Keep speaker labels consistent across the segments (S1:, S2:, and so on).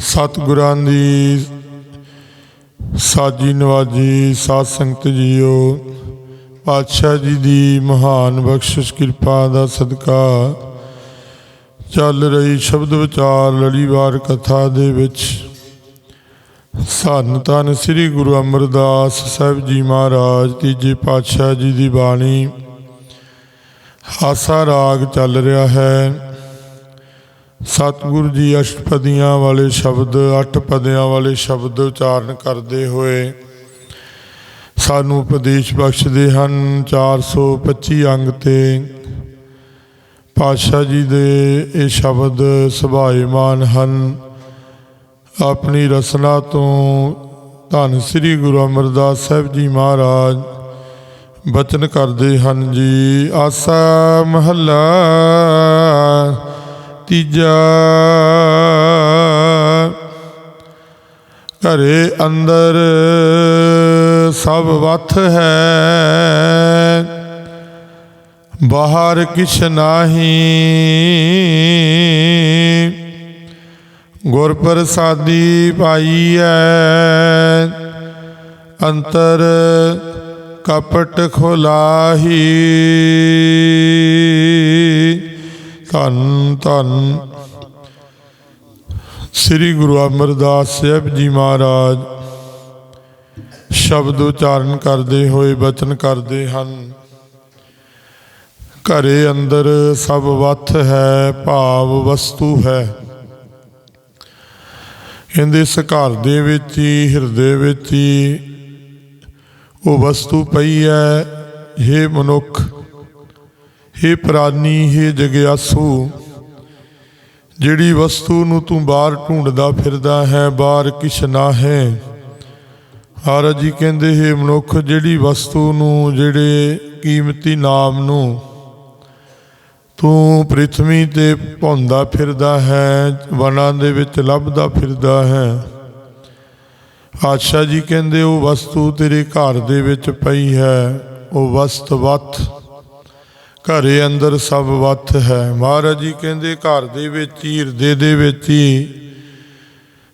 S1: ਸਤਿਗੁਰਾਂ ਦੀ ਸਾਜੀ ਨਵਾਜੀ, ਸਾਧ ਸੰਗਤ ਜੀਓ, ਪਾਤਸ਼ਾਹ ਜੀ ਦੀ ਮਹਾਨ ਬਖਸ਼ਿਸ਼ ਕਿਰਪਾ ਦਾ ਸਦਕਾ ਚੱਲ ਰਹੀ ਸ਼ਬਦ ਵਿਚਾਰ, ਲੜੀਵਾਰ ਕਥਾ ਦੇ ਵਿੱਚ। ਧੰਨ ਧੰਨ ਸ੍ਰੀ ਗੁਰੂ ਅਮਰਦਾਸ ਸਾਹਿਬ ਜੀ ਮਹਾਰਾਜ, ਤੀਜੇ ਪਾਤਸ਼ਾਹ ਜੀ ਦੀ ਬਾਣੀ। ਹਾਸਾ ਰਾਗ ਚੱਲ ਰਿਹਾ ਹੈ। ਸਤਿਗੁਰੂ ਜੀ ਅਸ਼ਟਪਦੀਆਂ ਵਾਲੇ ਸ਼ਬਦ, ਅੱਠ ਪਦਿਆਂ ਵਾਲੇ ਸ਼ਬਦ ਉਚਾਰਨ ਕਰਦੇ ਹੋਏ ਸਾਨੂੰ ਉਪਦੇਸ਼ ਬਖਸ਼ਦੇ ਹਨ 425 ਅੰਗ ਤੇ। ਪਾਤਸ਼ਾਹ ਜੀ ਦੇ ਇਹ ਸ਼ਬਦ ਸੁਭਾਏਮਾਨ ਹਨ। ਆਪਣੀ ਰਸਨਾ ਤੋਂ ਧੰਨ ਸ੍ਰੀ ਗੁਰੂ ਅਮਰਦਾਸ ਸਾਹਿਬ ਜੀ ਮਹਾਰਾਜ ਬਚਨ ਕਰਦੇ ਹਨ ਜੀ, ਆਸਾ ਮਹੱਲਾ ਤੀਜਾ ਘਰੇ ਅੰਦਰ ਸਭ ਵਥ ਹੈ ਬਾਹਰ ਕਿਛ ਨਾਹੀ। ਗੁਰ ਪ੍ਰਸਾਦੀ ਪਾਈਐ ਅੰਤਰ ਕਪਟ ਖੋਲਾਹੀ। ਧੰਨ ਧੰਨ। ਸ੍ਰੀ ਗੁਰੂ ਅਮਰਦਾਸ ਸਾਹਿਬ ਜੀ ਮਹਾਰਾਜ, ਸ਼ਬਦ ਉਚਾਰਨ ਕਰਦੇ ਹੋਏ, ਬਚਨ ਕਰਦੇ ਹਨ। ਘਰੇ ਅੰਦਰ ਸਭ ਵਥ ਹੈ, ਭਾਵ ਵਸਤੂ ਹੈ। ਕਹਿੰਦੇ ਇਸ ਘਰ ਦੇ ਵਿੱਚ ਹੀ, ਹਿਰਦੇ ਵਿੱਚ ਹੀ ਉਹ ਵਸਤੂ ਪਈ ਹੈ। हे ਮਨੁੱਖ हे ਪ੍ਰਾਨੀ हे ਜਗਿਆਸੂ, ਜਿਹੜੀ ਵਸਤੂ ਨੂੰ ਤੂੰ ਬਾਹਰ ਢੂੰਡਦਾ ਫਿਰਦਾ ਹੈ, ਬਾਹਰ ਕਿਛ ਨਾ ਹੈ। ਮਹਾਰਾਜ ਜੀ ਕਹਿੰਦੇ, ਹੈ ਮਨੁੱਖ, ਜਿਹੜੀ ਵਸਤੂ ਨੂੰ, ਜਿਹੜੇ ਕੀਮਤੀ ਨਾਮ ਨੂੰ ਤੂੰ ਪ੍ਰਿਥਵੀ ਤੇ ਭੌਂਦਾ ਫਿਰਦਾ ਹੈ, ਵਨਾਂ ਦੇ ਵਿੱਚ ਲੱਭਦਾ ਫਿਰਦਾ ਹੈ। ਆਸ਼ਾ ਜੀ ਕਹਿੰਦੇ, ਉਹ ਵਸਤੂ ਤੇਰੇ ਘਰ ਦੇ ਵਿੱਚ ਪਈ ਹੈ, ਉਹ ਵਸਤਵਤ ਘਰੇ ਅੰਦਰ ਸਭ ਵਤ ਹੈ। ਮਹਾਰਾਜ ਜੀ ਕਹਿੰਦੇ, ਘਰ ਦੇ ਵਿੱਚ ਹੀ ਹਿਰਦੇ ਦੇ ਵਿੱਚ ਹੀ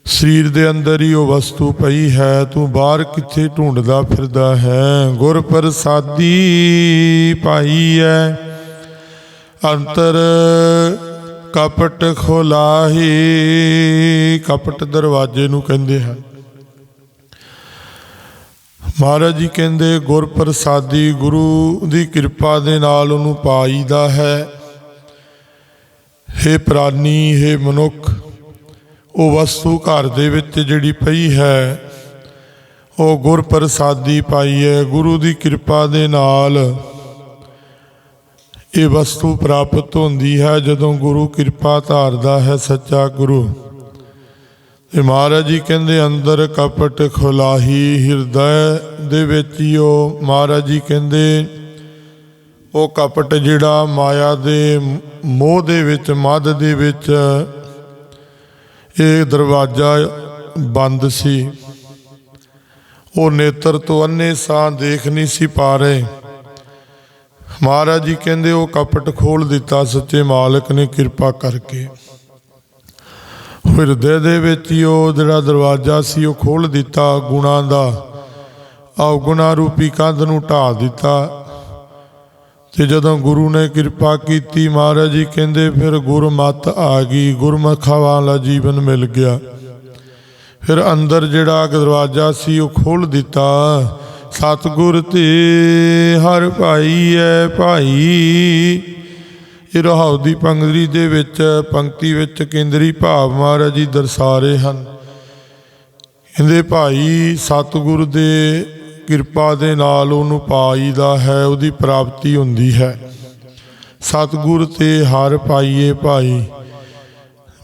S1: ਸਰੀਰ ਦੇ ਅੰਦਰ ਹੀ ਉਹ ਵਸਤੂ ਪਈ ਹੈ। ਤੂੰ ਬਾਹਰ ਕਿੱਥੇ ਢੂੰਡਦਾ ਫਿਰਦਾ ਹੈ? ਗੁਰ ਪ੍ਰਸਾਦੀ ਪਾਈ ਹੈ ਅੰਤਰ ਕਪਟ ਖੋਲਾਹੀ। ਕਪਟ ਦਰਵਾਜ਼ੇ ਨੂੰ ਕਹਿੰਦੇ ਹਨ। ਮਹਾਰਾਜ ਜੀ ਕਹਿੰਦੇ ਗੁਰ ਪ੍ਰਸਾਦੀ ਗੁਰੂ ਦੀ ਕਿਰਪਾ ਦੇ ਨਾਲ ਉਹਨੂੰ ਪਾਈਦਾ ਹੈ। ਹੇ ਪ੍ਰਾਨੀ, ਹੇ ਮਨੁੱਖ, ਉਹ ਵਸਤੂ ਘਰ ਦੇ ਵਿੱਚ ਜਿਹੜੀ ਪਈ ਹੈ, ਉਹ ਗੁਰ ਪ੍ਰਸਾਦੀ ਪਾਈ ਹੈ। ਗੁਰੂ ਦੀ ਕਿਰਪਾ ਦੇ ਨਾਲ ਇਹ ਵਸਤੂ ਪ੍ਰਾਪਤ ਹੁੰਦੀ ਹੈ, ਜਦੋਂ ਗੁਰੂ ਕਿਰਪਾ ਧਾਰਦਾ ਹੈ ਸੱਚਾ ਗੁਰੂ। ਤੇ ਮਹਾਰਾਜ ਜੀ ਕਹਿੰਦੇ, ਅੰਦਰ ਕਪਟ ਖੁਲਾਹੀ ਹਿਰਦੈ ਦੇ ਵਿੱਚ ਹੀ ਉਹ ਮਹਾਰਾਜ ਜੀ ਕਹਿੰਦੇ, ਉਹ ਕਪਟ ਜਿਹੜਾ ਮਾਇਆ ਦੇ ਮੋਹ ਦੇ ਵਿੱਚ ਮਦ ਦੇ ਵਿੱਚ, ਇਹ ਦਰਵਾਜ਼ਾ ਬੰਦ ਸੀ। ਉਹ ਨੇਤਰ ਤੋਂ ਅੰਨੇ ਸਾਹ ਦੇਖ ਨਹੀਂ ਸੀ ਪਾ ਰਹੇ। ਮਹਾਰਾਜ ਜੀ ਕਹਿੰਦੇ, ਉਹ ਕਪਟ ਖੋਲ ਦਿੱਤਾ, ਸੱਚੇ ਮਾਲਕ ਨੇ ਕਿਰਪਾ ਕਰਕੇ। ਹਿਰਦੇ ਦੇ ਵਿੱਚ ਹੀ ਉਹ ਜਿਹੜਾ ਦਰਵਾਜ਼ਾ ਸੀ, ਉਹ ਖੋਲ ਦਿੱਤਾ ਗੁਣਾ ਦਾ। ਔਗੁਣਾ ਰੂਪੀ ਕੰਧ ਨੂੰ ਢਾ ਦਿੱਤਾ। ਤੇ ਜਦੋਂ ਗੁਰੂ ਨੇ ਕਿਰਪਾ ਕੀਤੀ, ਮਹਾਰਾਜ ਜੀ ਕਹਿੰਦੇ ਫਿਰ ਗੁਰਮਤ ਆ ਗਈ ਗੁਰਮਖਾ ਵਾਲਾ ਜੀਵਨ ਮਿਲ ਗਿਆ। ਫਿਰ ਅੰਦਰ ਜਿਹੜਾ ਦਰਵਾਜ਼ਾ ਸੀ, ਉਹ ਖੋਲ ਦਿੱਤਾ। ਸਤਿਗੁਰ ਤੇ ਹਰ ਭਾਈ ਐ ਭਾਈ ਇਹ ਰਹਾਉ ਦੀ ਪੰਗਤੀ ਦੇ ਵਿੱਚ, ਪੰਕਤੀ ਵਿੱਚ ਕੇਂਦਰੀ ਭਾਵ ਮਹਾਰਾਜ ਜੀ ਦਰਸਾ ਰਹੇ ਹਨ। ਕਹਿੰਦੇ, ਭਾਈ, ਸਤਿਗੁਰ ਦੇ ਕਿਰਪਾ ਦੇ ਨਾਲ ਉਹਨੂੰ ਪਾਈਦਾ ਹੈ, ਉਹਦੀ ਪ੍ਰਾਪਤੀ ਹੁੰਦੀ ਹੈ। ਸਤਿਗੁਰ ਤੇ ਹਰ ਪਾਈਏ ਭਾਈ।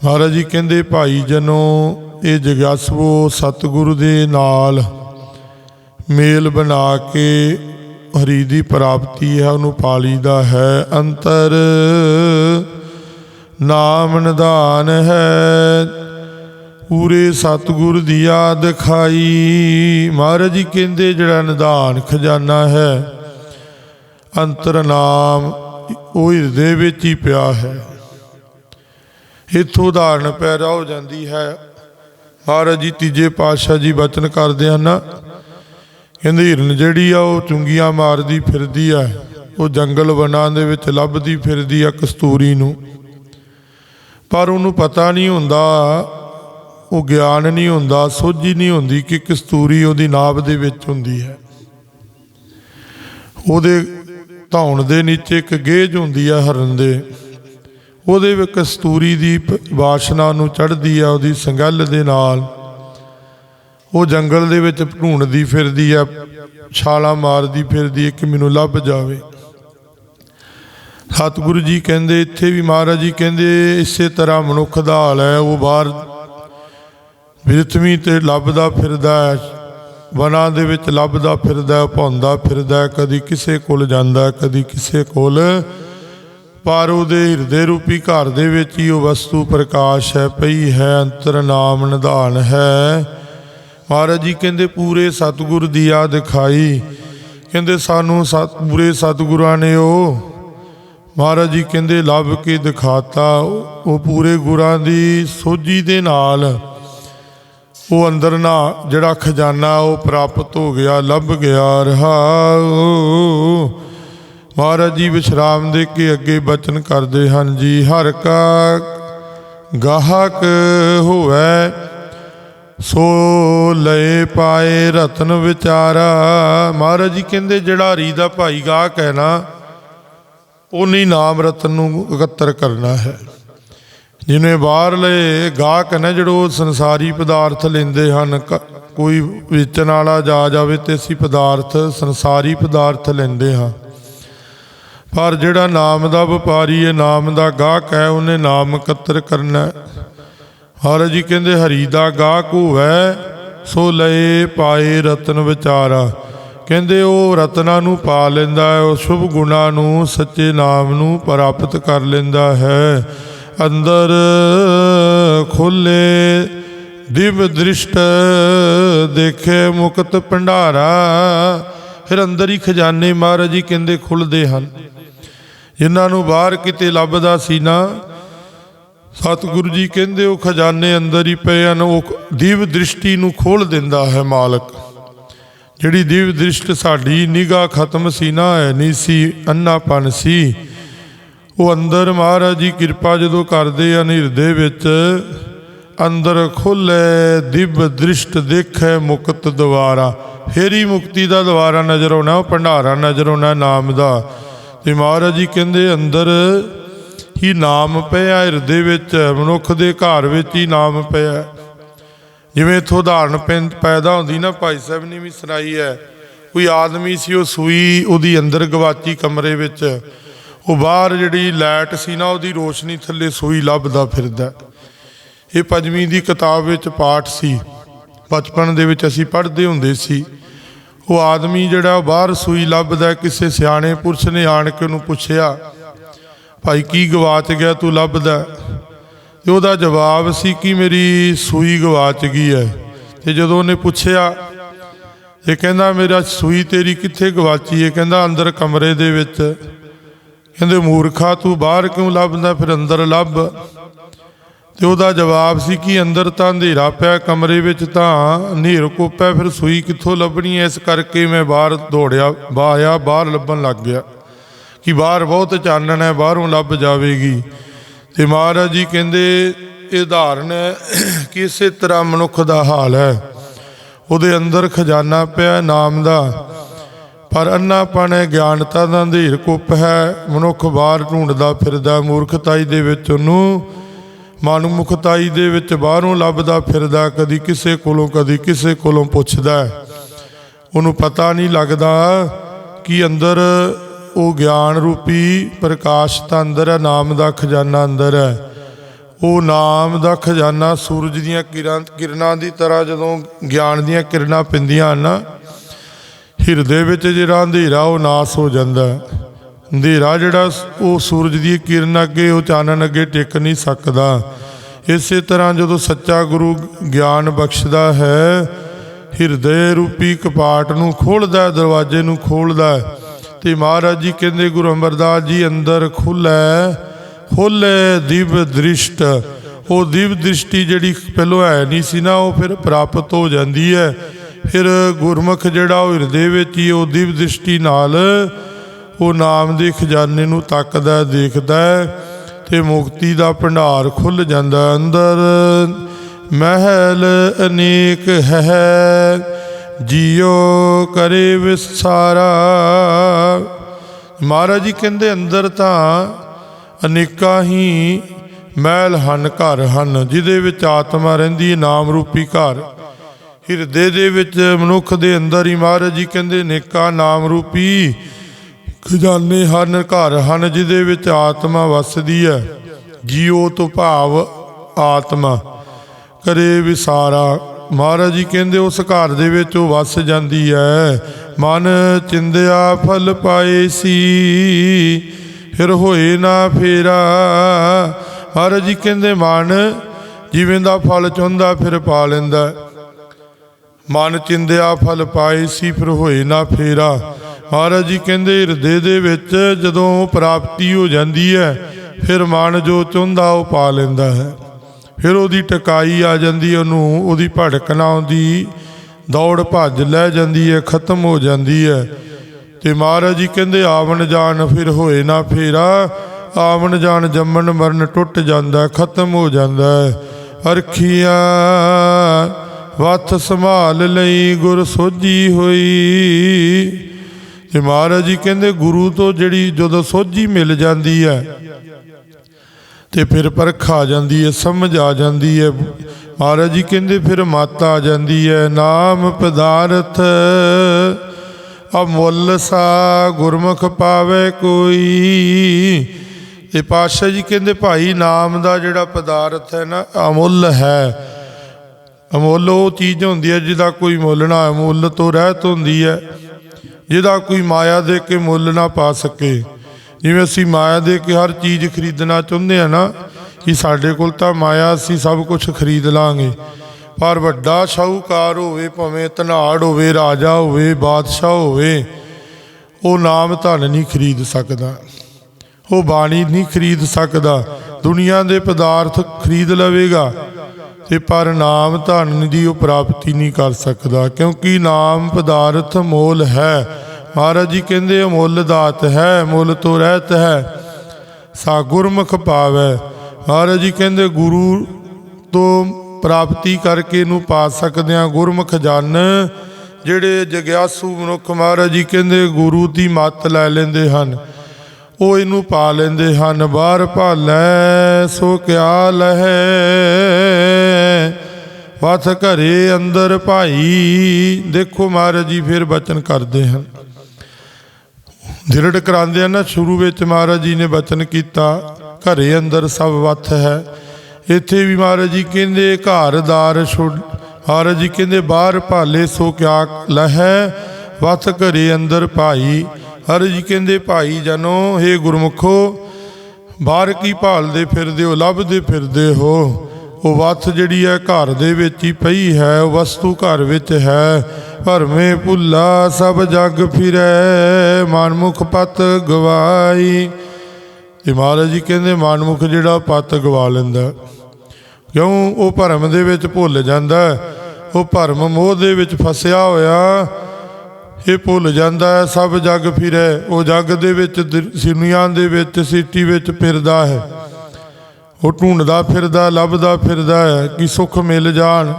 S1: ਮਹਾਰਾਜ ਜੀ ਕਹਿੰਦੇ, ਭਾਈ ਜਨੋ, ਇਹ ਜਗਿਆਸੂ ਸਤਿਗੁਰ ਦੇ ਨਾਲ ਮੇਲ ਬਣਾ ਕੇ ਹਰੀ ਦੀ ਪ੍ਰਾਪਤੀ ਹੈ, ਉਹਨੂੰ ਪਾਲੀ ਦਾ ਹੈ ਅੰਤਰ। ਨਾਮ ਨਿਧਾਨ ਹੈ, ਪੂਰੇ ਸਤਿਗੁਰ ਦੀ ਯਾਦ ਖਾਈ। ਮਹਾਰਾਜ ਜੀ ਕਹਿੰਦੇ ਜਿਹੜਾ ਨਿਧਾਨ ਖਜ਼ਾਨਾ ਹੈ, ਅੰਤਰ ਨਾਮ ਉਹ ਹਿਰਦੇ ਵਿੱਚ ਹੀ ਪਿਆ ਹੈ। ਇਥੋਂ ਉਦਾਹਰਣ ਪੈਦਾ ਹੋ ਜਾਂਦੀ ਹੈ। ਮਹਾਰਾਜ ਜੀ ਤੀਜੇ ਪਾਤਸ਼ਾਹ ਜੀ ਬਚਨ ਕਰਦੇ ਹਨ ਕਹਿੰਦੇ ਹਿਰਨ ਜਿਹੜੀ ਆ, ਉਹ ਚੁੰਗੀਆਂ ਮਾਰਦੀ ਫਿਰਦੀ ਆ। ਉਹ ਜੰਗਲ ਵਨਾਂ ਦੇ ਵਿੱਚ ਲੱਭਦੀ ਫਿਰਦੀ ਆ ਕਸਤੂਰੀ ਨੂੰ। ਪਰ ਉਹਨੂੰ ਪਤਾ ਨਹੀਂ ਹੁੰਦਾ, ਉਹ ਗਿਆਨ ਨਹੀਂ ਹੁੰਦਾ, ਸੋਝੀ ਨਹੀਂ ਹੁੰਦੀ ਕਿ ਕਸਤੂਰੀ ਉਹਦੀ ਨਾਭ ਦੇ ਵਿੱਚ ਹੁੰਦੀ ਹੈ। ਉਹਦੇ ਧੌਣ ਦੇ ਨੀਚੇ ਇੱਕ ਗੇਜ ਹੁੰਦੀ ਆ ਹਰਨ ਦੇ। ਉਹਦੇ ਵਿੱਚ ਕਸਤੂਰੀ ਦੀ ਪ- ਵਾਸ਼ਨਾ ਨੂੰ ਚੜ੍ਹਦੀ ਆ ਉਹਦੀ ਸੰਗਲ ਦੇ ਨਾਲ। ਉਹ ਜੰਗਲ ਦੇ ਵਿੱਚ ਢੂੰਡਦੀ ਫਿਰਦੀ ਆ ਛਾਲਾਂ ਮਾਰਦੀ ਫਿਰਦੀ ਕਿ ਮੈਨੂੰ ਲੱਭ ਜਾਵੇ। ਸਤਿਗੁਰੂ ਜੀ ਕਹਿੰਦੇ ਇੱਥੇ ਵੀ ਮਹਾਰਾਜ ਜੀ ਕਹਿੰਦੇ ਇਸੇ ਤਰ੍ਹਾਂ ਮਨੁੱਖ ਦਾ ਹਾਲ ਹੈ ਉਹ ਬਾਹਰ ਵਿਰਤਮੀ ਤੇ ਲੱਭਦਾ ਫਿਰਦਾ ਵਨਾਂ ਦੇ ਵਿੱਚ ਲੱਭਦਾ ਫਿਰਦਾ ਹੈ, ਭੌਂਦਾ ਫਿਰਦਾ ਕਦੀ ਕਿਸੇ ਕੋਲ ਜਾਂਦਾ ਕਦੀ ਕਿਸੇ ਕੋਲ ਪਰ ਉਹਦੇ ਹਿਰਦੇ ਰੂਪੀ ਘਰ ਦੇ ਵਿੱਚ ਹੀ ਉਹ ਵਸਤੂ ਪ੍ਰਕਾਸ਼ ਹੈ ਪਈ ਹੈ ਅੰਤਰ ਨਾਮ ਨਿਧਾਨ ਹੈ। ਮਹਾਰਾਜ ਜੀ ਕਹਿੰਦੇ, ਪੂਰੇ ਸਤਿਗੁਰ ਦੀ ਆ ਦਿਖਾਈ ਕਹਿੰਦੇ, ਸਾਨੂੰ ਸਤ, ਪੂਰੇ ਸਤਿਗੁਰਾਂ ਨੇ ਉਹ, ਮਹਾਰਾਜ ਜੀ ਕਹਿੰਦੇ, ਲੱਭ ਕੇ ਦਿਖਾਤਾ। ਉਹ ਉਹ ਪੂਰੇ ਗੁਰਾਂ ਦੀ ਸੋਝੀ ਦੇ ਨਾਲ, ਉਹ ਅੰਦਰ ਨਾ, ਜਿਹੜਾ ਖਜ਼ਾਨਾ ਉਹ ਪ੍ਰਾਪਤ ਹੋ ਗਿਆ, ਲੱਭ ਗਿਆ ਰਹਾਉ ਮਹਾਰਾਜ ਜੀ ਵਿਸ਼ਰਾਮ ਦੇ ਕੇ ਅੱਗੇ ਬਚਨ ਕਰਦੇ ਹਨ ਜੀ, ਹਰ ਕਾ ਗਾਹਕ ਹੋਵੇ ਸੋ ਲਏ ਪਾਏ ਰਤਨ ਵਿਚਾਰਾ। ਮਹਾਰਾਜ ਜੀ ਕਹਿੰਦੇ ਜਿਹੜਾ ਹਰੀ ਦਾ ਭਾਈ ਗਾਹਕ ਹੈ ਨਾ ਉਨੀ ਨਾਮ ਰਤਨ ਨੂੰ ਇਕੱਤਰ ਕਰਨਾ ਹੈ। ਜਿਵੇਂ ਬਾਹਰਲੇ ਗਾਹਕ ਨੇ ਜਿਹੜੋ ਸੰਸਾਰੀ ਪਦਾਰਥ ਲੈਂਦੇ ਹਨ, ਕ- ਕੋਈ ਵੇਚਣ ਵਾਲਾ ਜਾ ਜਾਵੇ ਤੇ ਅਸੀਂ ਪਦਾਰਥ, ਸੰਸਾਰੀ ਪਦਾਰਥ ਲੈਂਦੇ ਹਾਂ। ਪਰ ਜਿਹੜਾ ਨਾਮ ਦਾ ਵਪਾਰੀ ਹੈ, ਨਾਮ ਦਾ ਗਾਹਕ ਹੈ, ਉਹਨੇ ਨਾਮ ਇਕੱਤਰ ਕਰਨਾ ਹੈ। ਹਰ ਜੀ ਕਹਿੰਦੇ ਹਰੀ ਦਾ ਗਾਹਕ ਹੋਵੇ, ਸੋ ਲਏ ਪਾਏ ਰਤਨ ਵਿਚਾਰਾ। ਕਹਿੰਦੇ ਉਹ ਰਤਨਾਂ ਨੂੰ ਪਾ ਲੈਂਦਾ ਹੈ, ਉਹ ਸ਼ੁਭ ਗੁਣਾ ਨੂੰ, ਸੱਚੇ ਨਾਮ ਨੂੰ ਪ੍ਰਾਪਤ ਕਰ ਲੈਂਦਾ ਹੈ। ਅੰਦਰ ਖੁੱਲੇ ਦਿਵ ਦ੍ਰਿਸ਼ਟ ਦੇਖੇ ਮੁਕਤ ਭੰਡਾਰਾ। ਫਿਰ ਅੰਦਰ ਹੀ ਖਜ਼ਾਨੇ ਮਹਾਰਾਜ ਜੀ ਕਹਿੰਦੇ ਖੁੱਲਦੇ ਹਨ। ਜਿਨ੍ਹਾਂ ਨੂੰ ਬਾਹਰ ਕਿਤੇ ਲੱਭਦਾ ਸੀ ਨਾ ਸਤਿਗੁਰੂ ਜੀ ਕਹਿੰਦੇ, ਉਹ ਖਜ਼ਾਨੇ ਅੰਦਰ ਹੀ ਪਏ ਹਨ, ਉਹ ਦੀਵ ਦ੍ਰਿਸ਼ਟੀ ਨੂੰ ਖੋਲ ਦਿੰਦਾ ਹੈ ਮਾਲਕ। ਜਿਹੜੀ ਦੀਵ ਦ੍ਰਿਸ਼ਟ ਸਾਡੀ ਨਿਗਾਹ ਖਤਮ ਸੀ ਨਾ ਹੈ ਨਹੀਂ ਸੀ, ਅੰਨਾਪਨ ਸੀ। ਉਹ ਅੰਦਰ ਮਹਾਰਾਜ ਜੀ ਕਿਰਪਾ ਜਦੋਂ ਕਰਦੇ ਆ ਹਿਰਦੇ ਵਿੱਚ, ਅੰਦਰ ਖੁੱਲੇ ਦਿਵ ਦ੍ਰਿਸ਼ਟ ਦੇਖੇ ਮੁਕਤ ਦਵਾਰਾ ਫੇਰ ਹੀ ਮੁਕਤੀ ਦਾ ਦਵਾਰਾ ਨਜ਼ਰ ਆਉਣਾ, ਉਹ ਭੰਡਾਰਾ ਨਜ਼ਰ ਆਉਣਾ ਨਾਮ ਦਾ। ਤੇ ਮਹਾਰਾਜ ਜੀ ਕਹਿੰਦੇ, ਅੰਦਰ ਹੀ ਨਾਮ ਪਿਆ, ਹਿਰਦੇ ਵਿੱਚ, ਮਨੁੱਖ ਦੇ ਘਰ ਵਿੱਚ ਹੀ ਨਾਮ ਪਿਆ। ਜਿਵੇਂ ਇੱਥੋਂ ਉਦਾਹਰਨ ਪੈਂ- ਪੈਦਾ ਹੁੰਦੀ ਨਾ, ਭਾਈ ਸਾਹਿਬ ਨੇ ਵੀ ਸੁਣਾਈ ਹੈ। ਕੋਈ ਆਦਮੀ ਸੀ, ਉਹ ਸੂਈ ਉਹਦੀ ਅੰਦਰ ਗਵਾਚੀ ਕਮਰੇ ਵਿੱਚ। ਉਹ ਬਾਹਰ ਜਿਹੜੀ ਲਾਈਟ ਸੀ ਨਾ, ਉਹਦੀ ਰੋਸ਼ਨੀ ਥੱਲੇ ਸੂਈ ਲੱਭਦਾ ਫਿਰਦਾ। ਇਹ ਪੰਜਵੀਂ ਦੀ ਕਿਤਾਬ ਵਿੱਚ ਪਾਠ ਸੀ। ਬਚਪਨ ਦੇ ਵਿੱਚ ਅਸੀਂ ਪੜ੍ਹਦੇ ਹੁੰਦੇ ਸੀ। ਉਹ ਆਦਮੀ ਜਿਹੜਾ ਬਾਹਰ ਸੂਈ ਲੱਭਦਾ, ਕਿਸੇ ਸਿਆਣੇ ਪੁਰਸ਼ ਨੇ ਆਣ ਕੇ ਉਹਨੂੰ ਪੁੱਛਿਆ ਭਾਈ ਕੀ ਗਵਾਚ ਗਿਆ ਤੂੰ ਲੱਭਦਾ? ਤੇ ਉਹਦਾ ਜਵਾਬ ਸੀ ਕਿ ਮੇਰੀ ਸੂਈ ਗਵਾਚ ਗਈ ਹੈ ਤੇ ਜਦੋਂ ਉਹਨੇ ਪੁੱਛਿਆ, ਇਹ ਕਹਿੰਦਾ, ਮੇਰਾ ਸੂਈ ਤੇਰੀ ਕਿੱਥੇ ਗਵਾਚੀ? ਹੈ ਕਹਿੰਦਾ, ਅੰਦਰ ਕਮਰੇ ਦੇ ਵਿੱਚ। ਕਹਿੰਦੇ, ਮੂਰਖਾ, ਤੂੰ ਬਾਹਰ ਕਿਉਂ ਲੱਭਦਾ? ਫਿਰ ਅੰਦਰ ਲੱਭ। ਤੇ ਉਹਦਾ ਜਵਾਬ ਸੀ ਕਿ ਅੰਦਰ ਤਾਂ ਹਨੇਰਾ ਪਿਆ, ਕਮਰੇ ਵਿੱਚ ਤਾਂ ਹਨੇਰ ਕੋਪਿਆ, ਫਿਰ ਸੂਈ ਕਿੱਥੋਂ ਲੱਭਣੀ ਐ? ਇਸ ਕਰਕੇ ਮੈਂ ਬਾਹਰ ਦੌੜਿਆ ਬਾਇਆ ਬਾਹਰ ਲੱਭਣ ਲੱਗ ਗਿਆ। ਕਿ ਬਾਹਰ ਬਹੁਤ ਚਾਨਣ ਹੈ, ਬਾਹਰੋਂ ਲੱਭ ਜਾਵੇਗੀ। ਤੇ ਮਹਾਰਾਜ ਜੀ ਕਹਿੰਦੇ, ਇਹ ਉਦਾਹਰਨ ਹੈ ਕਿ ਇਸੇ ਤਰ੍ਹਾਂ ਮਨੁੱਖ ਦਾ ਹਾਲ ਹੈ। ਉਹਦੇ ਅੰਦਰ ਖਜ਼ਾਨਾ ਪਿਆ ਨਾਮ ਦਾ। ਪਰ ਅੰਨਾਪਣ ਹੈ ਗਿਆਨਤਾ ਦਾ ਅੰਧੇਰ ਕੁੱਪ ਹੈ। ਮਨੁੱਖ ਬਾਹਰ ਢੂੰਡਦਾ ਫਿਰਦਾ, ਮੂਰਖਤਾਈ ਦੇ ਵਿੱਚ ਉਹਨੂੰ ਮਨਮੁਖਤਾਈ ਦੇ ਵਿੱਚ ਬਾਹਰੋਂ ਲੱਭਦਾ ਫਿਰਦਾ, ਕਦੀ ਕਿਸੇ ਕੋਲੋਂ, ਕਦੀ ਕਿਸੇ ਕੋਲੋਂ ਪੁੱਛਦਾ ਉਹਨੂੰ ਪਤਾ ਨਹੀਂ ਲੱਗਦਾ ਕਿ ਅੰਦਰ ਉਹ ਗਿਆਨ ਰੂਪੀ ਪ੍ਰਕਾਸ਼ ਤਾਂ ਅੰਦਰ ਹੈ, ਨਾਮ ਦਾ ਖਜ਼ਾਨਾ ਅੰਦਰ ਹੈ ਉਹ ਨਾਮ ਦਾ ਖਜ਼ਾਨਾ ਸੂਰਜ ਦੀਆਂ ਕਿਰਨ ਕਿਰਨਾਂ ਦੀ ਤਰ੍ਹਾਂ ਜਦੋਂ ਗਿਆਨ ਦੀਆਂ ਕਿਰਨਾਂ ਪੈਂਦੀਆਂ ਹਨ, ਹਿਰਦੇ ਵਿੱਚ ਜਿਹੜਾ ਅੰਧੇਰਾ ਉਹ ਨਾਸ ਹੋ ਜਾਂਦਾ ਹੈ। ਅੰਧੇਰਾ ਜਿਹੜਾ ਉਹ ਸੂਰਜ ਦੀ ਕਿਰਨ ਅੱਗੇ, ਉਹ ਚਾਨਣ ਅੱਗੇ ਟਿਕ ਨਹੀਂ ਸਕਦਾ ਇਸੇ ਤਰ੍ਹਾਂ ਜਦੋਂ ਸੱਚਾ ਗੁਰੂ ਗਿਆਨ ਬਖਸ਼ਦਾ ਹੈ, ਹਿਰਦੇ ਰੂਪੀ ਕਪਾਟ ਨੂੰ ਖੋਲਦਾ ਦਰਵਾਜ਼ੇ ਨੂੰ ਖੋਲਦਾ ਤੇ ਮਹਾਰਾਜ ਜੀ ਕਹਿੰਦੇ, ਗੁਰੂ ਅਮਰਦਾਸ ਜੀ ਅੰਦਰ ਖੁੱਲ੍ਹੈ ਖੋਲੇ ਦਿਵ ਦ੍ਰਿਸ਼ਟ। ਉਹ ਦਿਵ ਦ੍ਰਿਸ਼ਟੀ ਜਿਹੜੀ ਪਹਿਲੋਂ ਹੈ ਨਹੀਂ ਸੀ ਨਾ, ਉਹ ਫਿਰ ਪ੍ਰਾਪਤ ਹੋ ਜਾਂਦੀ ਹੈ। ਫਿਰ ਗੁਰਮੁਖ ਜਿਹੜਾ ਉਹ ਹਿਰਦੇ ਵਿੱਚ ਹੀ ਉਹ ਦਿਵ ਦ੍ਰਿਸ਼ਟੀ ਨਾਲ ਉਹ ਨਾਮ ਦੇ ਖਜ਼ਾਨੇ ਨੂੰ ਤੱਕਦਾ, ਦੇਖਦਾ ਹੈ ਤੇ ਮੁਕਤੀ ਦਾ ਭੰਡਾਰ ਖੁੱਲ ਜਾਂਦਾ ਅੰਦਰ। ਮਹਿਲ ਅਨੇਕ ਹੈ। ਜਿਉ ਕਰੇ ਵਿਸਾਰਾ। ਮਹਾਰਾਜ ਜੀ ਕਹਿੰਦੇ, ਅੰਦਰ ਤਾਂ ਅਨੇਕਾਂ ਹੀ ਮਹਿਲ ਹਨ, ਘਰ ਹਨ, ਜਿਹਦੇ ਵਿੱਚ ਆਤਮਾ ਰਹਿੰਦੀ ਹੈ, ਨਾਮ ਰੂਪੀ ਘਰ। ਹਿਰਦੇ ਦੇ ਵਿੱਚ ਮਨੁੱਖ ਦੇ ਅੰਦਰ ਹੀ ਮਹਾਰਾਜ ਜੀ ਕਹਿੰਦੇ, ਅਨੇਕਾਂ ਨਾਮ ਰੂਪੀ ਖਜ਼ਾਨੇ ਹਨ, ਘਰ ਹਨ, ਜਿਹਦੇ ਵਿੱਚ ਆਤਮਾ ਵਸਦੀ ਹੈ। ਜੀਉ ਤੋਂ ਭਾਵ ਆਤਮਾ। ਕਰੇ ਵਿਸਾਰਾ। ਮਹਾਰਾਜ ਜੀ ਕਹਿੰਦੇ ਉਸ ਘਰ ਦੇ ਵਿੱਚ ਉਹ ਵਸ ਜਾਂਦੀ ਹੈ। ਮਨ ਚਿੰਦਿਆ ਫਲ ਪਾਏ ਸੀ, ਫਿਰ ਹੋਏ ਨਾ ਫੇਰਾ। ਮਹਾਰਾਜ ਜੀ ਕਹਿੰਦੇ ਮਨ ਜਿਵੇਂ ਦਾ ਫਲ ਚਾਹੁੰਦਾ ਫਿਰ ਪਾ ਲੈਂਦਾ। ਮਨ ਚਿੰਦਿਆ ਫਲ ਪਾਏ ਸੀ, ਫਿਰ ਹੋਏ ਨਾ ਫੇਰਾ। ਮਹਾਰਾਜ ਜੀ ਕਹਿੰਦੇ ਹਿਰਦੇ ਦੇ ਵਿੱਚ ਜਦੋਂ ਪ੍ਰਾਪਤੀ ਹੋ ਜਾਂਦੀ ਹੈ, ਫਿਰ ਮਨ ਜੋ ਚਾਹੁੰਦਾ ਉਹ ਪਾ ਲੈਂਦਾ ਹੈ। ਫਿਰ ਉਹਦੀ ਟਕਾਈ ਆ ਜਾਂਦੀ, ਉਹਨੂੰ ਉਹਦੀ ਭੜਕ ਨਾ ਆਉਂਦੀ, ਦੌੜ ਭੱਜ ਲੈ ਜਾਂਦੀ ਹੈ ਖਤਮ ਹੋ ਜਾਂਦੀ ਹੈ ਤੇ ਮਹਾਰਾਜ ਜੀ ਕਹਿੰਦੇ, ਆਵਣ ਜਾਣ ਫਿਰ ਹੋਏ ਨਾ ਫੇਰਾ, ਆਵਣ ਜਾਣ ਜੰਮਣ ਮਰਨ ਟੁੱਟ ਜਾਂਦਾ, ਖਤਮ ਹੋ ਜਾਂਦਾ ਅਰਖੀਆਂ ਵੱਥ ਸੰਭਾਲ ਲਈ ਗੁਰ ਸੋਝੀ ਹੋਈ। ਤੇ ਮਹਾਰਾਜ ਜੀ ਕਹਿੰਦੇ, ਗੁਰੂ ਤੋਂ ਜਿਹੜੀ ਜਦੋਂ ਸੋਝੀ ਮਿਲ ਜਾਂਦੀ ਹੈ ਤੇ ਫਿਰ ਪਰਖ ਆ ਜਾਂਦੀ ਹੈ ਸਮਝ ਆ ਜਾਂਦੀ ਹੈ ਮਹਾਰਾਜ ਜੀ ਕਹਿੰਦੇ, ਫਿਰ ਮਤ ਆ ਜਾਂਦੀ ਹੈ ਨਾਮ ਪਦਾਰਥ ਅਮੁੱਲ ਸਾ ਗੁਰਮੁਖ ਪਾਵੇ ਕੋਈ। ਤੇ ਪਾਤਸ਼ਾਹ ਜੀ ਕਹਿੰਦੇ, ਭਾਈ ਨਾਮ ਦਾ ਜਿਹੜਾ ਪਦਾਰਥ ਹੈ ਨਾ, ਅਮੁੱਲ ਹੈ। ਅਮੁੱਲ ਉਹ ਚੀਜ਼ ਹੁੰਦੀ ਹੈ ਜਿਹਦਾ ਕੋਈ ਮੁੱਲ ਨਾ ਅਮੁੱਲ ਤੋਂ ਰਹਿਤ ਹੁੰਦੀ ਹੈ ਜਿਹਦਾ ਕੋਈ ਮਾਇਆ ਦੇ ਕੇ ਮੁੱਲ ਨਾ ਪਾ ਸਕੇ। ਜਿਵੇਂ ਅਸੀਂ ਮਾਇਆ ਦੇ ਕੇ ਹਰ ਚੀਜ਼ ਖਰੀਦਣਾ ਚਾਹੁੰਦੇ ਆ ਨਾ, ਕਿ ਸਾਡੇ ਕੋਲ ਤਾਂ ਮਾਇਆ ਅਸੀਂ ਸਭ ਕੁਝ ਖਰੀਦ ਲਾਂਗੇ। ਪਰ ਵੱਡਾ ਸ਼ਾਹੂਕਾਰ ਹੋਵੇ, ਭਾਵੇਂ ਧਨਾੜ ਹੋਵੇ, ਰਾਜਾ ਹੋਵੇ, ਬਾਦਸ਼ਾਹ ਹੋਵੇ, ਉਹ ਨਾਮ ਧਨ ਨਹੀਂ ਖਰੀਦ ਸਕਦਾ। ਉਹ ਬਾਣੀ ਨਹੀਂ ਖਰੀਦ ਸਕਦਾ। ਦੁਨੀਆ ਦੇ ਪਦਾਰਥ ਖਰੀਦ ਲਵੇਗਾ ਤੇ ਪਰ ਨਾਮ ਧਨ ਦੀ ਉਹ ਪ੍ਰਾਪਤੀ ਨਹੀਂ ਕਰ ਸਕਦਾ, ਕਿਉਂਕਿ ਨਾਮ ਪਦਾਰਥ ਮੋਲ ਹੈ। ਮਹਾਰਾਜ ਜੀ ਕਹਿੰਦੇ ਅਮੁੱਲ ਦਾਤ ਹੈ, ਮੁੱਲ ਤੋਂ ਰਹਿਤ ਹੈ, ਸਾ ਗੁਰਮੁਖ ਪਾਵੈ। ਮਹਾਰਾਜ ਜੀ ਕਹਿੰਦੇ, ਗੁਰੂ ਤੋਂ ਪ੍ਰਾਪਤੀ ਕਰਕੇ ਇਹਨੂੰ ਪਾ ਸਕਦੇ ਆ ਗੁਰਮੁਖ ਜਨ। ਜਿਹੜੇ ਜਗਿਆਸੂ ਮਨੁੱਖ ਮਹਾਰਾਜ ਜੀ ਕਹਿੰਦੇ, ਗੁਰੂ ਦੀ ਮੱਤ ਲੈ ਲੈਂਦੇ ਹਨ, ਉਹ ਇਹਨੂੰ ਪਾ ਲੈਂਦੇ ਹਨ। ਬਾਹਰ ਭਾਲੈ, ਸੋ ਕਿਆ ਲਹੈ। ਵਥ ਘਰੇ ਅੰਦਰ ਭਾਈ, ਦੇਖੋ ਮਹਾਰਾਜ ਜੀ, ਫਿਰ ਬਚਨ ਕਰਦੇ ਹਨ। ਦਿਰੜ ਕਰਾਉਂਦੇ ਆ ਨਾ, ਸ਼ੁਰੂ ਵਿੱਚ ਮਹਾਰਾਜ ਜੀ ਨੇ ਬਚਨ ਕੀਤਾ, ਘਰੇ ਅੰਦਰ ਸਭ ਵੱਥ ਹੈ। ਇੱਥੇ ਵੀ ਮਹਾਰਾਜ ਜੀ ਕਹਿੰਦੇ ਘਰਦਾਰ ਛੋੜ ਮਹਾਰਾਜ ਜੀ ਕਹਿੰਦੇ, ਬਾਹਰ ਭਾਲੇ ਸੋ ਕਿਆ ਲਹੈ ਵੱਥ ਘਰੇ ਅੰਦਰ ਭਾਈ। ਹਰ ਜੀ ਕਹਿੰਦੇ, ਭਾਈ ਜਨੋ हे ਗੁਰਮੁਖੋ, ਬਾਹਰ ਕੀ ਭਾਲਦੇ ਫਿਰਦੇ ਹੋ, ਲੱਭਦੇ ਫਿਰਦੇ ਹੋ। ਉਹ ਵੱਥ ਜਿਹੜੀ ਹੈ ਘਰ ਦੇ ਵਿੱਚ ਹੀ ਪਈ ਹੈ, ਉਹ ਵਸਤੂ ਘਰ ਵਿੱਚ ਹੈ। ਭਰਮੇ ਭੁੱਲਾ ਸਭ ਜਗ ਫਿਰੈ, ਮਨਮੁਖ ਪਤ ਗਵਾਈ। ਇਹ ਮਹਾਰਾਜ ਜੀ ਕਹਿੰਦੇ ਮਨਮੁਖ ਜਿਹੜਾ ਪਤ ਗਵਾ ਲੈਂਦਾ। ਕਿਉਂ? ਉਹ ਭਰਮ ਦੇ ਵਿੱਚ ਭੁੱਲ ਜਾਂਦਾ ਉਹ ਭਰਮ ਮੋਹ ਦੇ ਵਿੱਚ ਫਸਿਆ ਹੋਇਆ। ਇਹ ਭੁੱਲ ਜਾਂਦਾ ਹੈ, ਸਭ ਜਗ ਫਿਰੈ। ਉਹ ਜਗ ਦੇ ਵਿੱਚ ਦ- ਦੇ ਵਿੱਚ, ਸਿੱਟੀ ਵਿੱਚ ਫਿਰਦਾ ਹੈ। ਉਹ ਢੂੰਡਦਾ ਫਿਰਦਾ, ਲੱਭਦਾ ਫਿਰਦਾ ਹੈ, ਕਿ ਸੁੱਖ ਮਿਲ ਜਾਣ?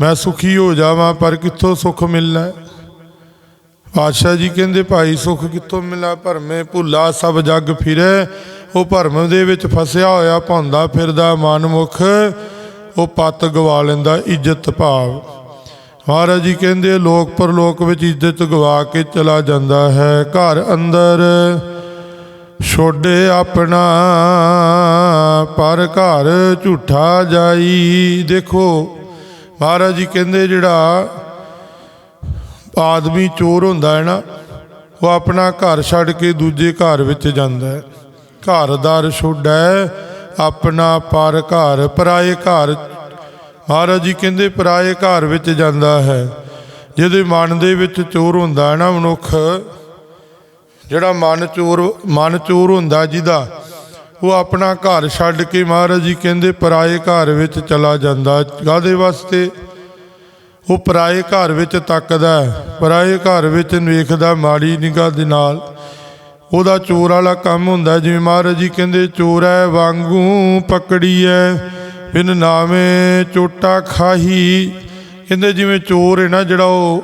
S1: ਮੈਂ ਸੁਖੀ ਹੋ ਜਾਵਾਂ, ਪਰ ਕਿੱਥੋਂ ਸੁੱਖ ਮਿਲਣਾ? ਪਾਤਸ਼ਾਹ ਜੀ ਕਹਿੰਦੇ, ਭਾਈ, ਸੁੱਖ ਕਿੱਥੋਂ ਮਿਲਾ ਭਰਮੇ ਭੁੱਲਾ, ਸਭ ਜੱਗ ਫਿਰੈ। ਉਹ ਭਰਮ ਦੇ ਵਿੱਚ ਫਸਿਆ ਹੋਇਆ ਭੌਂਦਾ ਫਿਰਦਾ ਮਨਮੁਖ। ਉਹ ਪੱਤ ਗਵਾ ਲੈਂਦਾ, ਇੱਜ਼ਤ ਭਾਵ। ਮਹਾਰਾਜ ਜੀ ਕਹਿੰਦੇ, ਲੋਕ ਪਰਲੋਕ ਵਿੱਚ ਇੱਜ਼ਤ ਗਵਾ ਕੇ ਚਲਾ ਜਾਂਦਾ ਹੈ। ਘਰ ਅੰਦਰ ਛੋਡੇ ਆਪਣਾ, ਪਰ ਘਰ ਝੂਠਾ ਜਾਈ। ਦੇਖੋ, ਮਹਾਰਾਜ ਜੀ ਕਹਿੰਦੇ ਜਿਹੜਾ ਆਦਮੀ ਚੋਰ ਹੁੰਦਾ ਹੈ ਨਾ, ਉਹ ਆਪਣਾ ਘਰ ਛੱਡ ਕੇ ਦੂਜੇ ਘਰ ਵਿੱਚ ਜਾਂਦਾ ਹੈ। ਘਰਦਾਰ ਛੋਡਾ ਆਪਣਾ ਪਰ ਘਰ, ਪਰਾਏ ਘਰ। ਮਹਾਰਾਜ ਜੀ ਕਹਿੰਦੇ ਪਰਾਏ ਘਰ ਵਿੱਚ ਜਾਂਦਾ ਹੈ। ਜਿਹਦੇ ਮਨ ਦੇ ਵਿੱਚ ਚੋਰ ਹੁੰਦਾ ਹੈ ਨਾ ਮਨੁੱਖ ਜਿਹੜਾ ਮਨ ਚੋਰ ਮਨ ਚੋਰ ਹੁੰਦਾ ਜਿਹਦਾ ਉਹ ਆਪਣਾ ਘਰ ਛੱਡ ਕੇ ਮਹਾਰਾਜ ਜੀ ਕਹਿੰਦੇ ਪਰਾਏ ਘਰ ਵਿੱਚ ਚਲਾ ਜਾਂਦਾ। ਕਾਹਦੇ ਵਾਸਤੇ? ਉਹ ਪਰਾਏ ਘਰ ਵਿੱਚ ਤੱਕਦਾ ਹੈ, ਪਰਾਏ ਘਰ ਵਿੱਚ ਵੇਖਦਾ ਮਾੜੀ ਨਿਗਾਹ ਦੇ ਨਾਲ। ਉਹਦਾ ਚੋਰ ਵਾਲਾ ਕੰਮ ਹੁੰਦਾ ਜਿਵੇਂ ਮਹਾਰਾਜ ਜੀ ਕਹਿੰਦੇ ਚੋਰ ਹੈ ਵਾਂਗੂ ਪਕੜੀਐ ਬਿਨ ਨਾਵੇਂ ਚੋਟਾ ਖਾਹੀ। ਕਹਿੰਦੇ ਜਿਵੇਂ ਚੋਰ ਹੈ ਨਾ ਜਿਹੜਾ ਉਹ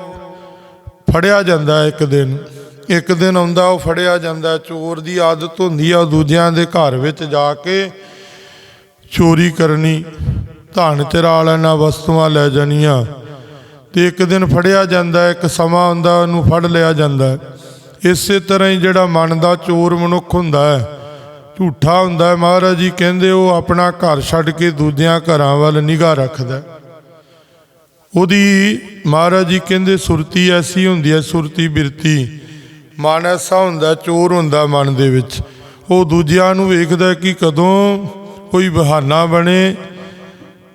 S1: ਫੜਿਆ ਜਾਂਦਾ ਇੱਕ ਦਿਨ। ਇੱਕ ਦਿਨ ਆਉਂਦਾ, ਉਹ ਫੜਿਆ ਜਾਂਦਾ, ਚੋਰ ਦੀ ਆਦਤ ਹੁੰਦੀ ਆ ਉਹ ਦੂਜਿਆਂ ਦੇ ਘਰ ਵਿੱਚ ਜਾ ਕੇ ਚੋਰੀ ਕਰਨੀ। ਧਨ ਚਰਾ ਲੈਣਾ ਵਸਤੂਆਂ ਲੈ ਜਾਣੀਆਂ। ਤੇ ਇੱਕ ਦਿਨ ਫੜਿਆ ਜਾਂਦਾ, ਇੱਕ ਸਮਾਂ ਹੁੰਦਾ ਉਹਨੂੰ ਫੜ ਲਿਆ ਜਾਂਦਾ। ਇਸੇ ਤਰ੍ਹਾਂ ਹੀ ਜਿਹੜਾ ਮਨ ਦਾ ਚੋਰ ਮਨੁੱਖ ਹੁੰਦਾ ਹੈ, ਝੂਠਾ ਹੁੰਦਾ ਹੈ, ਮਹਾਰਾਜ ਜੀ ਕਹਿੰਦੇ ਉਹ ਆਪਣਾ ਘਰ ਛੱਡ ਕੇ ਦੂਜਿਆਂ ਘਰਾਂ ਵੱਲ ਨਿਗਾਹ ਰੱਖਦਾ ਉਹਦੀ ਮਹਾਰਾਜ ਜੀ ਕਹਿੰਦੇ ਸੁਰਤੀ ਐਸੀ ਹੁੰਦੀ ਹੈ, ਸੁਰਤੀ ਬਿਰਤੀ। ਮਨ ਐਸਾ ਹੁੰਦਾ, ਚੋਰ ਹੁੰਦਾ ਮਨ ਦੇ ਵਿੱਚ। ਉਹ ਦੂਜਿਆਂ ਨੂੰ ਵੇਖਦਾ ਕਿ ਕਦੋਂ ਕੋਈ ਬਹਾਨਾ ਬਣੇ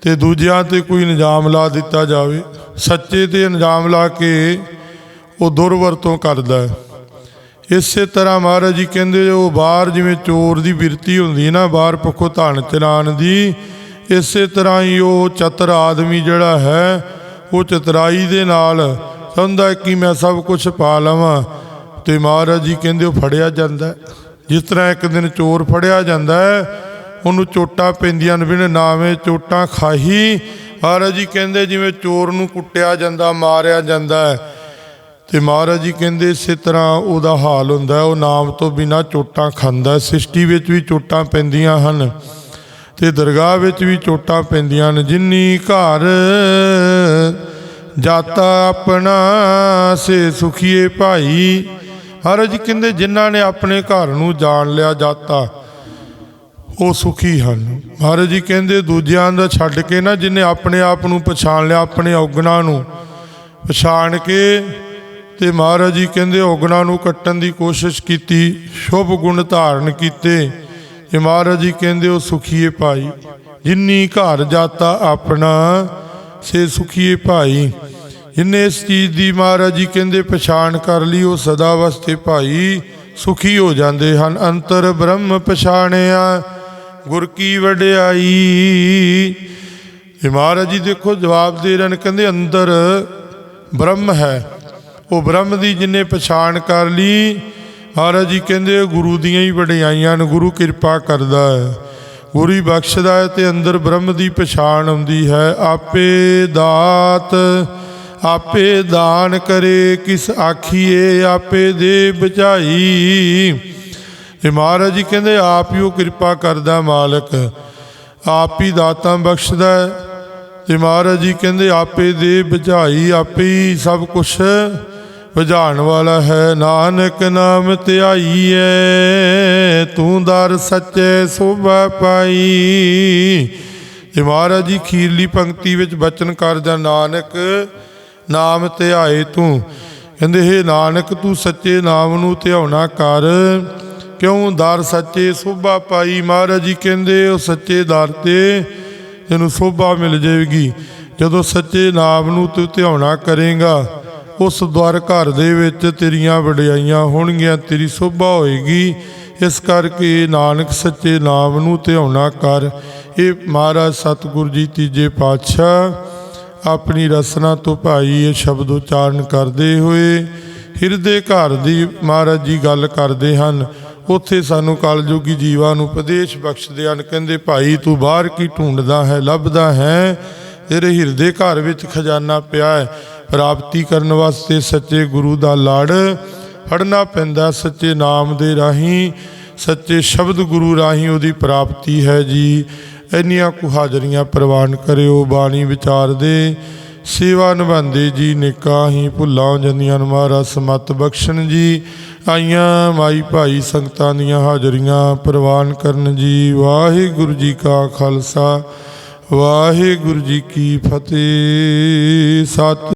S1: ਤੇ ਦੂਜਿਆਂ ਤੇ ਕੋਈ ਇਲਜ਼ਾਮ ਲਾ ਦਿੱਤਾ ਜਾਵੇ। ਸੱਚੇ ਤੇ ਇਲਜ਼ਾਮ ਲਾ ਕੇ ਉਹ ਦੁਰਵਰਤੋਂ ਕਰਦਾ ਹੈ। ਇਸੇ ਤਰ੍ਹਾਂ ਮਹਾਰਾਜ ਜੀ ਕਹਿੰਦੇ, ਉਹ ਬਾਹਰ ਜਿਵੇਂ ਚੋਰ ਦੀ ਬਿਰਤੀ ਹੁੰਦੀ ਨਾ, ਬਾਹਰ ਪੱਖੋਂ ਧਨ ਚਲਾਣ ਦੀ, ਇਸੇ ਤਰ੍ਹਾਂ ਹੀ ਉਹ ਚਤਰ ਆਦਮੀ ਜਿਹੜਾ ਹੈ, ਉਹ ਚਤਰਾਈ ਦੇ ਨਾਲ ਚਾਹੁੰਦਾ ਕਿ ਮੈਂ ਸਭ ਕੁਝ ਪਾ ਲਵਾਂ। ਤੇ ਮਹਾਰਾਜ ਜੀ ਕਹਿੰਦੇ ਉਹ ਫੜਿਆ ਜਾਂਦਾ ਜਿਸ ਤਰ੍ਹਾਂ ਇੱਕ ਦਿਨ ਚੋਰ ਫੜਿਆ ਜਾਂਦਾ ਉਹਨੂੰ ਚੋਟਾਂ ਪੈਂਦੀਆਂ ਨੇ ਬਿਨ ਨਾਵੇਂ ਚੋਟਾਂ ਖਾਹੀ। ਮਹਾਰਾਜ ਜੀ ਕਹਿੰਦੇ ਜਿਵੇਂ ਚੋਰ ਨੂੰ ਕੁੱਟਿਆ ਜਾਂਦਾ, ਮਾਰਿਆ ਜਾਂਦਾ ਹੈ। ਤੇ ਮਹਾਰਾਜ ਜੀ ਕਹਿੰਦੇ ਇਸੇ ਤਰ੍ਹਾਂ ਉਹਦਾ ਹਾਲ ਹੁੰਦਾ ਉਹ ਨਾਮ ਤੋਂ ਬਿਨਾ ਚੋਟਾਂ ਖਾਂਦਾ ਹੈ। ਸ੍ਰਿਸ਼ਟੀ ਵਿੱਚ ਵੀ ਚੋਟਾਂ ਪੈਂਦੀਆਂ ਹਨ ਤੇ ਦਰਗਾਹ ਵਿੱਚ ਵੀ ਚੋਟਾਂ ਪੈਂਦੀਆਂ ਨੇ। ਜਿੰਨੀ ਘਰ ਜਾਤਾ ਆਪਣਾ, ਸੇ ਸੁਖੀਏ ਭਾਈ। ਮਹਾਰਾਜ ਜੀ ਕਹਿੰਦੇ ਜਿਨ੍ਹਾਂ ਨੇ ਆਪਣੇ ਘਰ ਨੂੰ ਜਾਣ ਲਿਆ ਜਾਤਾ, ਉਹ ਸੁਖੀ ਹਨ। ਮਹਾਰਾਜ ਜੀ ਕਹਿੰਦੇ ਦੂਜਿਆਂ ਦਾ ਛੱਡ ਕੇ ਨਾ ਜਿਨੇ ਆਪਣੇ ਆਪ ਨੂੰ ਪਛਾਣ ਲਿਆ, ਆਪਣੇ ਔਗਣਾ ਨੂੰ ਪਛਾਣ ਕੇ ਤੇ ਮਹਾਰਾਜ ਜੀ ਕਹਿੰਦੇ ਔਗਣਾ ਨੂੰ ਕੱਟਣ ਦੀ ਕੋਸ਼ਿਸ਼ ਕੀਤੀ, ਸ਼ੁਭ ਗੁਣ ਧਾਰਨ ਕੀਤੇ, ਤੇ ਮਹਾਰਾਜ ਜੀ ਕਹਿੰਦੇ ਉਹ ਸੁਖੀਏ ਭਾਈ, ਜਿੰਨੀ ਘਰ ਜਾਤਾ ਆਪਣਾ, ਸੇ ਸੁਖੀਏ ਭਾਈ। ਜਿਨੇ ਇਸ ਚੀਜ਼ ਦੀ ਮਹਾਰਾਜ ਜੀ ਕਹਿੰਦੇ ਪਛਾਣ ਕਰ ਲਈ, ਉਹ ਸਦਾ ਵਾਸਤੇ ਭਾਈ ਸੁਖੀ ਹੋ ਜਾਂਦੇ ਹਨ। ਅੰਤਰ ਬ੍ਰਹਮ ਪਛਾਣਿਆ, ਗੁਰ ਕੀ ਵਡਿਆਈ। ਇਹ ਮਹਾਰਾਜ ਜੀ ਦੇਖੋ, ਜਵਾਬ ਦੇ ਰਹੇ ਨੇ, ਕਹਿੰਦੇ ਅੰਦਰ ਬ੍ਰਹਮ ਹੈ। ਉਹ ਬ੍ਰਹਮ ਦੀ ਜਿਨੇ ਪਛਾਣ ਕਰ ਲਈ, ਮਹਾਰਾਜ ਜੀ ਕਹਿੰਦੇ ਉਹ ਗੁਰੂ ਦੀਆਂ ਹੀ ਵਡਿਆਈਆਂ ਨੇ, ਗੁਰੂ ਕਿਰਪਾ ਕਰਦਾ ਹੈ। ਗੁਰੂ ਹੀ ਬਖਸ਼ਦਾ ਹੈ ਤੇ ਅੰਦਰ ਬ੍ਰਹਮ ਦੀ ਪਛਾਣ ਆਉਂਦੀ ਹੈ। ਆਪੇ ਦਾਤ ਆਪੇ ਦਾਨ ਕਰੇ, ਕਿਸ ਆਖੀਏ ਆਪੇ ਦੇ ਬਚਾਈ। ਤੇ ਮਹਾਰਾਜ ਜੀ ਕਹਿੰਦੇ, ਆਪ ਹੀ ਉਹ ਕਿਰਪਾ ਕਰਦਾ ਮਾਲਕ, ਆਪ ਹੀ ਦਾਤਾਂ ਬਖਸ਼ਦਾ ਤੇ ਮਹਾਰਾਜ ਜੀ ਕਹਿੰਦੇ, ਆਪੇ ਦੇ ਬੁਝਾਈ ਆਪੇ ਹੀ ਸਭ ਕੁਝ ਬੁਝਾਉਣ ਵਾਲਾ ਹੈ। ਨਾਨਕ ਨਾਮ ਧਿਆਈ ਧਿਆਈਐ, ਤੂੰ ਦਰ ਸੱਚੇ ਸੋਭਾ ਪਾਈ। ਤੇ ਮਹਾਰਾਜ ਜੀ ਖੀਰਲੀ ਪੰਕਤੀ ਵਿੱਚ ਬਚਨ ਕਰਦਾ, ਨਾਨਕ ਨਾਮ ਧਿਆਏ ਤੂੰ। ਕਹਿੰਦੇ, ਹੇ ਨਾਨਕ, ਤੂੰ ਸੱਚੇ ਨਾਮ ਨੂੰ ਧਿਆਉਣਾ ਕਰ। ਕਿਉਂ ਦਰ ਸੱਚੇ ਸੋਭਾ ਪਾਈ ਮਹਾਰਾਜ ਜੀ ਕਹਿੰਦੇ, ਉਹ ਸੱਚੇ ਦਰ ਤੇ ਤੈਨੂੰ ਸੋਭਾ ਮਿਲ ਜਾਏਗੀ ਜਦੋਂ ਸੱਚੇ ਨਾਮ ਨੂੰ ਤੂੰ ਧਿਆਉਣਾ ਕਰੇਗਾ, ਉਸ ਦਵਾਰ ਘਰ ਦੇ ਵਿੱਚ ਤੇਰੀਆਂ ਵਡਿਆਈਆਂ ਹੋਣਗੀਆਂ, ਤੇਰੀ ਸੋਭਾ ਹੋਏਗੀ। ਇਸ ਕਰਕੇ ਨਾਨਕ, ਸੱਚੇ ਨਾਮ ਨੂੰ ਧਿਆਉਣਾ ਕਰ। ਇਹ ਮਹਾਰਾਜ, ਸਤਿਗੁਰੂ ਜੀ, ਤੀਜੇ ਪਾਤਸ਼ਾਹ ਆਪਣੀ ਰਸਨਾ ਤੋਂ ਭਾਈ ਇਹ ਸ਼ਬਦ ਉਚਾਰਨ ਕਰਦੇ ਹੋਏ ਹਿਰਦੇ ਘਰ ਦੀ ਮਹਾਰਾਜ ਜੀ ਗੱਲ ਕਰਦੇ ਹਨ। ਉੱਥੇ ਸਾਨੂੰ ਕਲਯੁਗੀ ਜੀਵਾਂ ਨੂੰ ਉਪਦੇਸ਼ ਬਖਸ਼ਦੇ ਹਨ। ਕਹਿੰਦੇ, ਭਾਈ, ਤੂੰ ਬਾਹਰ ਕੀ ਢੂੰਡਦਾ ਹੈ, ਲੱਭਦਾ ਹੈ? ਤੇਰੇ ਹਿਰਦੇ ਘਰ ਵਿੱਚ ਖਜ਼ਾਨਾ ਪਿਆ ਹੈ। ਪ੍ਰਾਪਤੀ ਕਰਨ ਵਾਸਤੇ ਸੱਚੇ ਗੁਰੂ ਦਾ ਲੜ ਫੜਨਾ ਪੈਂਦਾ। ਸੱਚੇ ਨਾਮ ਦੇ ਰਾਹੀਂ, ਸੱਚੇ ਸ਼ਬਦ ਗੁਰੂ ਰਾਹੀਂ ਉਹਦੀ ਪ੍ਰਾਪਤੀ ਹੈ ਜੀ। ਇੰਨੀਆਂ ਕੁ ਹਾਜ਼ਰੀਆਂ ਪ੍ਰਵਾਨ ਕਰਿਓ, ਬਾਣੀ ਵਿਚਾਰ ਦੇ। ਸੇਵਾ ਨਿਭਾਉਂਦੇ ਜੀ ਨਿਕਾ ਹੀ ਭੁੱਲਾਂ ਜੰਦੀਆਂ ਨੂੰ ਮਹਾਰਾਜ, ਸਮਤ ਬਖਸ਼ਣ ਜੀ। ਆਈਆਂ ਮਾਈ ਭਾਈ ਸੰਗਤਾਂ ਦੀਆਂ ਹਾਜ਼ਰੀਆਂ ਪ੍ਰਵਾਨ ਕਰਨ ਜੀ। ਵਾਹਿਗੁਰੂ ਜੀ ਕਾ ਖਾਲਸਾ, ਵਾਹਿਗੁਰੂ ਜੀ ਕੀ ਫਤਿਹ। ਸਤ